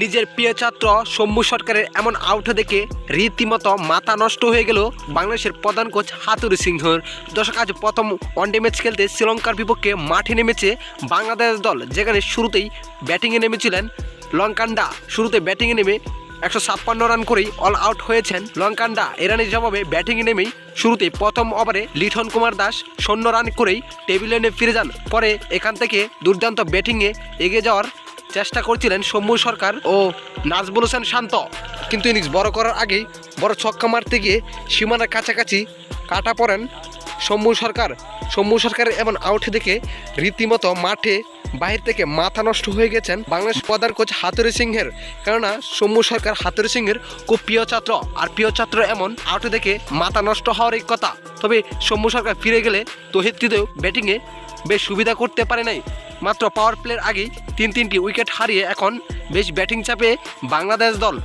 নিজের প্রিয় ছাত্র শম্ভু সরকারের এমন আউট দেখে রীতিমতো মাথা নষ্ট হয়ে গেল বাংলাদেশের প্রধান কোচ হাতুরি সিংহর। দর্শক, আজ প্রথম ওয়ানডে ম্যাচ খেলতে শ্রীলঙ্কার বিপক্ষে মাঠে নেমেছে বাংলাদেশ দল, যেখানে শুরুতেই ব্যাটিংয়ে নেমেছিলেন লঙ্কান্ডা শুরুতে ব্যাটিংয়ে নেমে একশো ছাপ্পান্ন রান করেই অল আউট হয়েছেন লঙ্কান্ডা এরানের জবাবে ব্যাটিংয়ে নেমেই শুরুতে প্রথম ওভারে লিঠন কুমার দাস শূন্য রান করেই টেবিলে এনে ফিরে যান। পরে এখান থেকে দুর্দান্ত ব্যাটিংয়ে এগিয়ে যাওয়ার চেষ্টা করছিলেন সৌম্য সরকার ও নাজবুল হোসেন শান্ত। কিন্তু ইনিংস বড় করার আগেই বড় ছক্কা মারতে গিয়ে সীমানার কাছাকাছি কাটা পড়েন সৌম্য সরকার। সৌম্য সরকারের এমন আউট দেখে রীতিমতো মাঠে বাহির থেকে মাথা নষ্ট হয়ে গেছেন বাংলাদেশ পদার কোচ হাতুরি সিংহের। কেননা, সৌম্য সরকার হাতুরি সিংহের খুব প্রিয় ছাত্র। আর প্রিয় ছাত্র এমন আউট দেখে মাথা নষ্ট হওয়ার এই কথা। তবে সৌম্য সরকার ফিরে গেলে তহিদটিতেও ব্যাটিংয়ে বেশ সুবিধা করতে পারে নাই। মাত্র পাওয়ার প্লের আগেই তিন তিনটি উইকেট হারিয়ে এখন বেশ ব্যাটিং চাপে বাংলাদেশ দল।